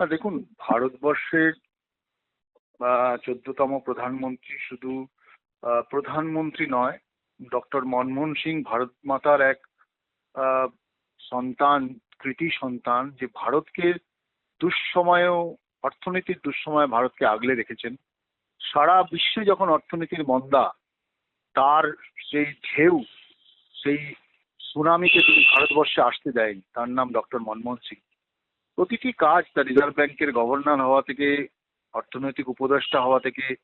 না, দেখুন, ভারতবর্ষের চোদ্দতম প্রধানমন্ত্রী শুধু প্রধানমন্ত্রী নয়, ডক্টর মনমোহন সিং ভারত মাতার এক সন্তান, কৃতি সন্তান, যে ভারতকে দুঃসময়েও, অর্থনীতির দুঃসময়ে ভারতকে আগলে রেখেছেন। সারা বিশ্বে যখন অর্থনীতির মন্দা, তার সেই ঢেউ, সেই সুনামিকে তিনি ভারতবর্ষে আসতে দেয়নি তার নাম ডক্টর মনমোহন সিং। প্রতিটি কাজ তার রিজার্ভ ব্যাংকের গভর্নর হওয়া থেকে অর্থনৈতিক উপদেষ্টা হওয়া থেকে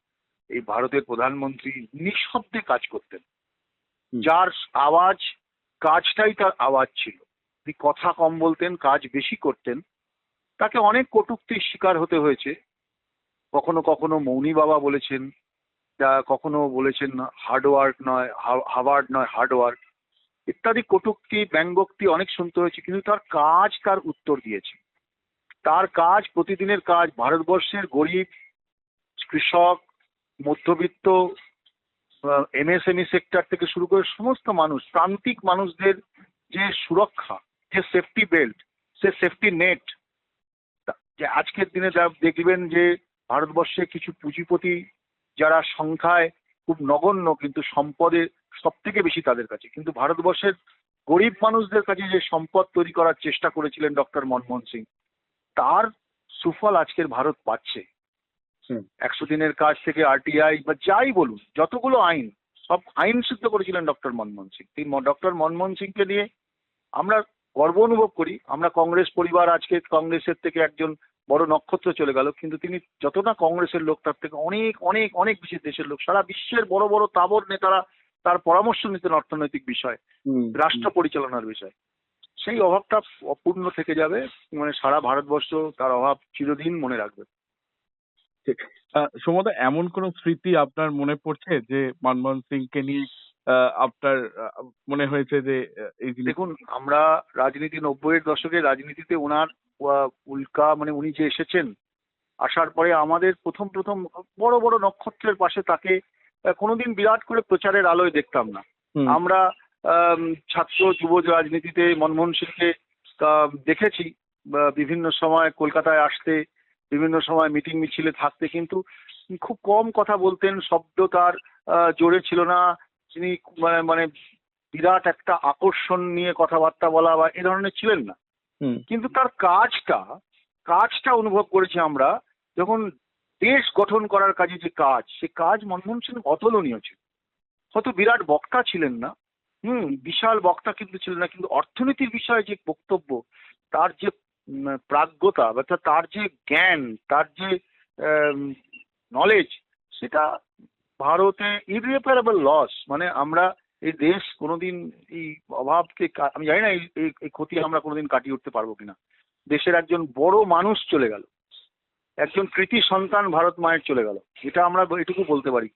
এই ভারতের প্রধানমন্ত্রী নিঃশব্দে কাজ করতেন। যার আওয়াজ কাজটাই তার আওয়াজ ছিল। তিনি কথা কম বলতেন কাজ বেশি করতেন। তাকে অনেক কটূক্তির শিকার হতে হয়েছে। কখনো কখনো মৌনী বাবা বলেছেন যা কখনো বলেছেন হার্ডওয়ার্ক নয় হাওয়ার্ড নয় হার্ডওয়ার্ক। ইত্যাদি কটূক্তি ব্যঙ্গোক্তি অনেক শুনতে হয়েছে কিন্তু তার কাজ তার উত্তর দিয়েছে। তার কাজ প্রতিদিনের কাজ, ভারতবর্ষের গরিব, কৃষক, মধ্যবিত্ত এমএসএমই সেক্টর থেকে শুরু করে সমস্ত মানুষ, প্রান্তিক মানুষদের যে সুরক্ষা, যে সেফটি বেল্ট সে সেফটি নেট যে আজকের দিনে দেখবেন যে ভারতবর্ষে কিছু পুঁজিপতি যারা সংখ্যায় খুব নগণ্য কিন্তু সম্পদে সব থেকে বেশি তাদের কাছে। কিন্তু ভারতবর্ষের গরিব মানুষদের কাছে যে সম্পদ তৈরি করার চেষ্টা করেছিলেন ডক্টর মনমোহন সিং তার সুফল আজকের ভারত পাচ্ছে। একশো দিনের কাজ থেকে আরটিআই বা যাই বলুন যতগুলো আইন সব আইন সিদ্ধ করেছিলেন ডক্টর মনমোহন সিং। এই ডক্টর মনমোহন সিংকে নিয়ে আমরা গর্ব অনুভব করি। আমরা কংগ্রেস পরিবার আজকে কংগ্রেসের থেকে একজন বড় নক্ষত্র চলে গেল কিন্তু তিনি যতটা কংগ্রেসের লোক তার থেকে অনেক অনেক অনেক বেশি দেশের লোক। সারা বিশ্বের বড় বড় তাবর নেতারা তার পরামর্শ নিতেন অর্থনৈতিক বিষয় রাষ্ট্র পরিচালনার বিষয়। সেই অভাবটা অপূর্ণ থেকে যাবে মানে সারা ভারতবর্ষ তার অভাব চিরদিন মনে রাখবে। সৌমদা এমন কোন স্মৃতি আপনার মনে পড়ছে যে মনমোহন সিংকে নিয়ে আপনার মনে হয়েছে যে এই দেখুন আমরা রাজনীতি নব্বইয়ের দশকে রাজনীতিতে ওনার উল্কা মানে উনি যে এসেছেন আসার পরে আমাদের প্রথম প্রথম বড় বড় নক্ষত্রের পাশে তাকে কোনোদিন বিরাট করে প্রচারের আলোয় দেখতাম না। আমরা আম, ছাত্র যুব রাজনীতিতে মনমোহন সিংকে দেখেছি বিভিন্ন সময় কলকাতায় আসতে বিভিন্ন সময় মিটিং মিছিলে থাকতে কিন্তু খুব কম কথা বলতেন শব্দ তার জোরে ছিল না। তিনি মানে- মানে বিরাট একটা আকর্ষণ নিয়ে কথাবার্তা বলা বা এ ধরনের ছিলেন না। কিন্তু তার কাজটা কাজটা অনুভব করেছি আমরা যখন দেশ গঠন করার কাজে যে কাজ সে কাজ মনমোহন সিং অতুলনীয় ছিল। হয়তো বিরাট বক্তা ছিলেন না হুম, বিশাল বক্তা কিন্তু ছিলেন না, কিন্তু অর্থনীতির বিষয়ে যে বক্তব্য, তার যে প্রাজ্ঞতা তা- তার যে জ্ঞান, তার যে নলেজ সেটা ভারতে ইরিপেয়ারেবল লস মানে আমরা এই দেশ কোনোদিন এই অভাবকে আমি জানি না এই ক্ষতি আমরা কোনোদিন কাটিয়ে উঠতে পারব কিনা। দেশের একজন বড় মানুষ চলে গেল। একজন কৃতি সন্তান ভারত মায়ের চলে গেল। এটা আমরা এটুকু বলতে পারি।